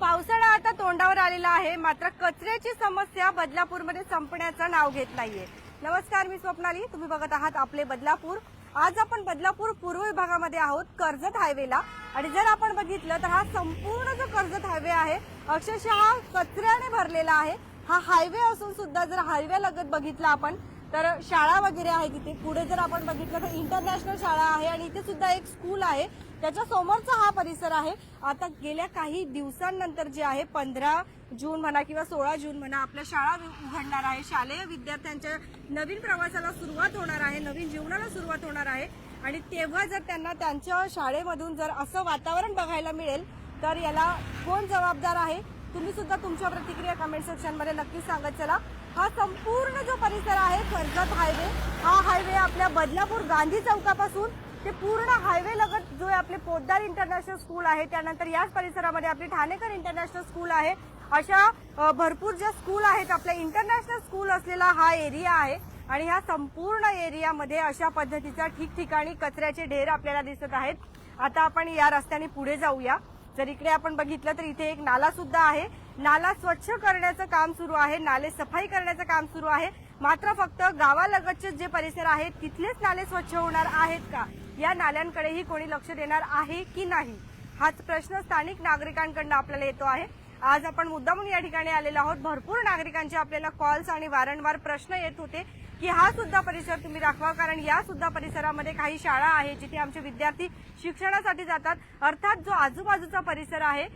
पावसाळा आता तोंडावर आलेला आहे. मात्र कचऱ्याची समस्या बदलापूरमध्ये संपण्याचं नाव घेत नाहीये. नमस्कार मी स्वप्नाली. तुम्ही बघत आहात आपले बदलापूर. आज आपण बदलापूर पूर्व विभागामध्ये आहोत कर्जत हायवेला. आणि जर आपण बघितलं तर हा संपूर्ण जो कर्जत हायवे आहे अक्षरशः कचऱ्याने भरलेला आहे. हा हायवे असून सुद्धा जर हायवे लगत बघितला आपण तर शाळा वगैरे आहे तिथे. पुढे जर आपण बघितलं तर इंटरनॅशनल शाळा आहे आणि इथे सुद्धा एक स्कूल आहे. त्याच्या समोरचा हा परिसर आहे. आता गेल्या काही दिवसांनंतर जे आहे पंधरा जून म्हणा किंवा सोळा जून म्हणा आपल्या शाळा उघडणार आहे. शालेय विद्यार्थ्यांच्या नवीन प्रवासाला सुरुवात होणार आहे नवीन जीवनाला सुरुवात होणार आहे. आणि तेव्हा जर त्यांना त्यांच्या शाळेमधून जर असं वातावरण बघायला मिळेल तर याला कोण जबाबदार आहे? तुम्ही सुद्धा तुमच्या प्रतिक्रिया कमेंट सेक्शनमध्ये नक्कीच सांगत चला. हा संपूर्ण जो परिसर आहे कर्जत हायवे हा हायवे आपल्या बदलापूर गांधी चौकापासून ते पूर्ण हायवे लगत जो आपले पोद्दार इंटरनॅशनल स्कूल आहे त्यानंतर याच परिसरामध्ये आपली ठाणेकर इंटरनॅशनल स्कूल आहे. अशा भरपूर ज्या स्कूल आहेत आपल्या इंटरनॅशनल स्कूल असलेला हा एरिया आहे. आणि ह्या संपूर्ण एरियामध्ये अशा पद्धतीचा ठिकठिकाणी कचऱ्याचे ढेर आपल्याला दिसत आहेत. आता आपण या रस्त्याने पुढे जाऊया. जर इकडे आपण बघितलं तर इथे एक नाला सुद्धा आहे. नाला स्वच्छ करण्याचं काम सुरू आहे. नाले सफाई करण्याचं काम सुरू आहे. मात्र फक्त गावालगतचे जे परिसर आहेत तिथलेच नाले स्वच्छ होणार आहेत का? या नाल्यांकडेही कोणी लक्ष देणार आहे की नाही? हाच प्रश्न स्थानिक नागरिकांकडनं आपल्याला येतो आहे. आज आपण मुद्दामून या ठिकाणी आलेलो आहोत. भरपूर नागरिकांचे आपल्याला कॉल्स आणि वारंवार प्रश्न येत होते. की हा सुद्धा परिसर तुम्ही दाखवा कारण या सुद्धा परिसरामध्ये काही शाळा आहे जिथे आमचे विद्यार्थी शिक्षणासाठी जातात. अर्थात जो आजूबाजूचा परिसर आहे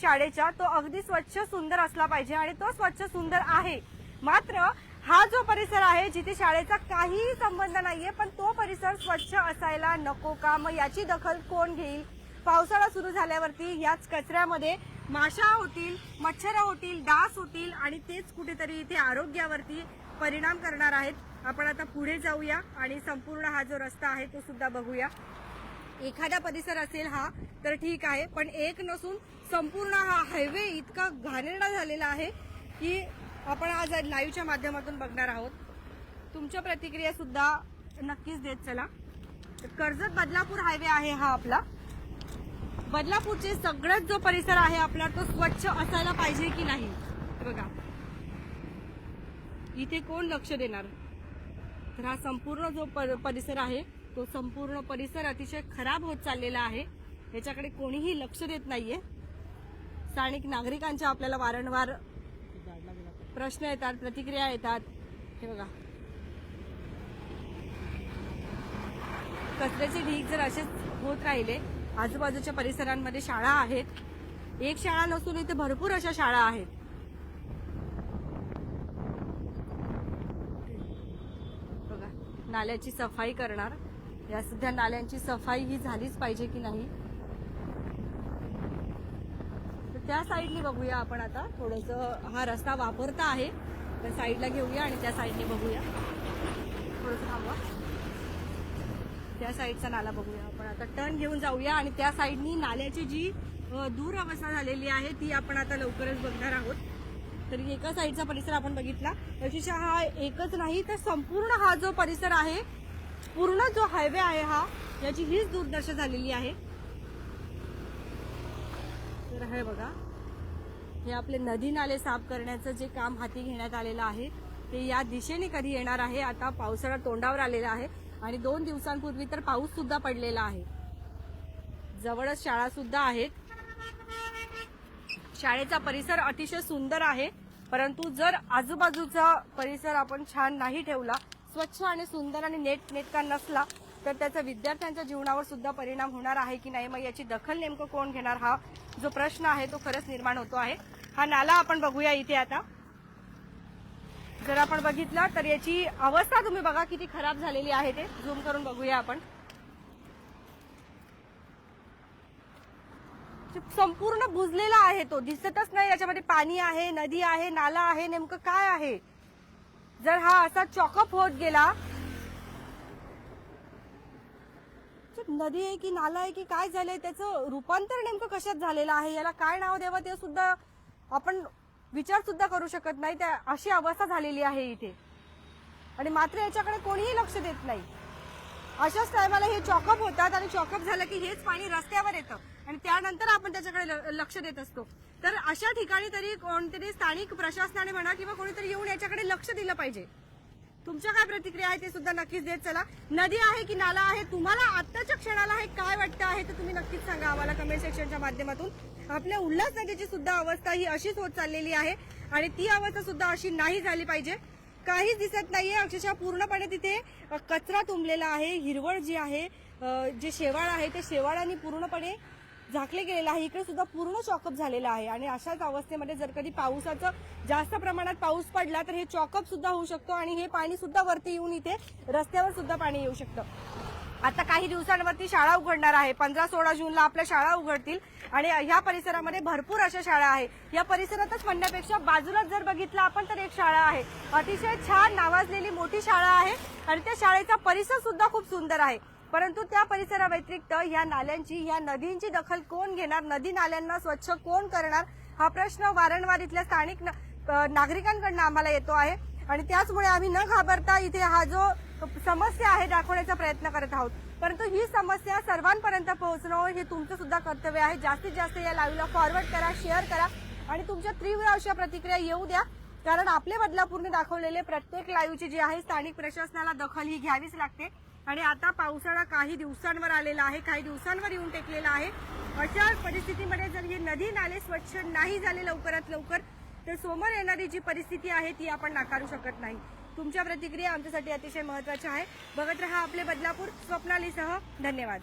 शाळेचा तो अगदी स्वच्छ सुंदर असला पाहिजे आणि तो स्वच्छ सुंदर आहे. मात्र हा जो परिसर आहे जिथे शाळेचा काहीही संबंध नाहीये पण तो परिसर स्वच्छ असायला नको का? मग याची दखल कोण घेईल? पावसाळा सुरू झाल्यावरती याच कचऱ्यामध्ये माशा होतील मच्छर होतील डास होतील आणि तेच कुठेतरी इथे आरोग्यावरती परिणाम करणार आहेत. आपण आता पुढे जाऊया आणि संपूर्ण हा जो रस्ता आहे तो सुद्धा बघूया. एखादा परिसर असेल हा तर ठीक आहे. पण एक नसून संपूर्ण हा हायवे इतका घाणेरडा झालेला आहे की आपण आज लाईव्हच्या माध्यमातून बघणार आहोत. तुमच्या प्रतिक्रिया सुद्धा नक्कीच देत चला. कर्जत बदलापूर हायवे आहे हा आपला. बदलापूरचे सगळ्यात जो परिसर आहे आपला तो स्वच्छ असायला पाहिजे की नाही? बघा. इथे कोण लक्ष देणार? तर हा संपूर्ण जो पर- परिसर आहे तो संपूर्ण परिसर अतिशय खराब होत चाललेला आहे. याच्याकडे कोणीही लक्ष देत नाहीये. स्थानिक नागरिकांच्या आपल्याला वारंवार प्रश्न येतात प्रतिक्रिया येतात. हे बघा. कचऱ्याचे ढीक जर असेच होत राहिले आजूबाजूच्या परिसरांमध्ये शाळा आहेत. एक शाळा नसून इथे भरपूर अशा शाळा आहेत बघा नाल्याची सफाई करणार. या सध्या नाल्यांची सफाई ही झालीच पाहिजे की नाही? तर त्या साईडने बघूया आपण आता. थोडस हा रस्ता वापरता आहे. त्या साईडला घेऊया आणि त्या साईडने बघूया. थोडस थांबवा. त्या साईडचा नाला बघूया आपण. आता टर्न घेऊन जाऊया आणि त्या साईडनी नाल्याची जी दूर अवस्था झालेली आहे ती आपण आता लवकरच बघणार आहोत. तर एका साईडचा परिसर आपण बघितला. अक्षरशः हा एकच नाही तर संपूर्ण हा जो परिसर आहे पूर्ण जो हायवे आहे हा याची हीच दुर्दशा झालेली आहे. तर हे बघा. हे आपले नदी नाले साफ करण्याचं जे काम हाती घेण्यात आलेलं आहे ते या दिशेने कधी येणार आहे? आता पावसाळा तोंडावर आलेला आहे आणि दोन दिवसांपूर्वी तर पाऊस सुद्धा पडलेला आहे. जवळच शाळा सुद्धा आहेत. शाळेचा परिसर अतिशय सुंदर आहे. परंतु जर आजूबाजूचा परिसर आपण छान नाही ठेवला स्वच्छ आणि सुंदर आणि नेट नेटका नसला तर त्याचा विद्यार्थ्यांच्या जीवनावर सुद्धा परिणाम होणार आहे की नाही? मग याची दखल नेमकं कोण घेणार? हा जो प्रश्न आहे तो खरंच निर्माण होतो आहे. हा नाला आपण बघूया इथे आता. जर आपण बघितला तर याची अवस्था तुम्ही बघा किती खराब झालेली आहे ते. झूम करून बघूया आपण. संपूर्ण बुजलेला आहे तो. दिसतच नाही याच्यामध्ये पाणी आहे नदी आहे नाला आहे नेमकं काय आहे? जर हा असा चॉकअप होत गेला नदी आहे की नाला आहे की काय झालंय त्याचं रूपांतर नेमकं कशात झालेलं आहे? याला काय नाव द्यावं ते सुद्धा आपण विचार सुद्धा करू शकत नाही. त्या अशी अवस्था झालेली आहे इथे. आणि मात्र याच्याकडे कोणीही लक्ष देत नाही. अशाच टायमाला हे चॉकअप होतात आणि चॉकअप झालं की हेच पाणी रस्त्यावर येतं. आणि त्यानंतर आपण त्याच्याकडे ल- लक्ष देत असतो. तर अशा ठिकाणी तरी कोणतरी स्थानिक प्रशासनाने म्हणा किंवा कोणीतरी येऊन याच्याकडे लक्ष दिलं पाहिजे. तुमच्या काय प्रतिक्रिया आहे ते सुद्धा नक्कीच देत चला. नदी आहे की नाला आहे? तुम्हाला आत्ताच्या क्षणाला हे काय वाटतं आहे? ते तुम्ही नक्कीच सांगा आम्हाला कमेंट सेक्शनच्या माध्यमातून. आपल्या उल्हास नदीची सुद्धा अवस्था ही अशीच होत चाललेली आहे आणि ती अवस्था सुद्धा अशी नाही झाली पाहिजे. काहीच दिसत नाहीये. अक्षरशः पूर्णपणे तिथे कचरा तुंबलेला आहे. हिरवळ जी आहे जे शेवाळ आहे ते शेवाळाने पूर्णपणे झाकले गेलेलं आहे. इकडे सुद्धा पूर्ण चॉकअप झालेला आहे. आणि अशाच अवस्थेमध्ये जर कधी पावसाचं जास्त प्रमाणात पाऊस पडला तर हे चॉकअप सुद्धा होऊ शकतो आणि हे पाणी सुद्धा वरती येऊन इथे रस्त्यावर सुद्धा पाणी येऊ शकतं. आता काही दिवसांवरती शाळा उघडणार आहे. पंधरा सोळा जूनला आपल्या शाळा उघडतील. आणि ह्या परिसरामध्ये भरपूर अशा शाळा आहे. या परिसरातच म्हणण्यापेक्षा बाजूलाच जर बघितलं आपण तर एक शाळा आहे. अतिशय छान नावाजलेली मोठी शाळा आहे. आणि त्या शाळेचा परिसर सुद्धा खूप सुंदर आहे. परंतु त्या परिसराव्यतिरिक्त या नाल्यांची या नदींची दखल कोण घेणार? नदी नाल्यांना स्वच्छ कोण करणार? हा प्रश्न वारंवार इथल्या स्थानिक न- नागरिकांकडनं आम्हाला येतो आहे. आणि त्याचमुळे आम्ही न घाबरता इथे हा जो समस्या आहे दाखवण्याचा प्रयत्न करत आहोत. परंतु ही समस्या सर्वांपर्यंत पोहोचणं हे तुमचं सुद्धा कर्तव्य आहे. जास्तीत जास्त या लाईव्हला फॉरवर्ड करा शेअर करा. आणि तुमच्या तीव्र अशा प्रतिक्रिया येऊ द्या. कारण आपले बदलापूरने दाखवलेले प्रत्येक लाईव्हची जी आहे स्थानिक प्रशासनाला दखल ही घ्यावीच लागते. आणि आता पावसाळा काही दिवसांवर आलेला आहे काही दिवसांवर येऊन टेकलेला आहे. अशा परिस्थितीमध्ये जर ही नदी नाले स्वच्छ नाही झाले लवकरात लवकर तर समोर येणारी जी परिस्थिती आहे ती आपण नाकारू शकत नाही. तुमच्या प्रतिक्रिया आमच्यासाठी अतिशय महत्त्वाच्या आहे. बघत रहा आपले बदलापूर स्वप्नालीसह. धन्यवाद.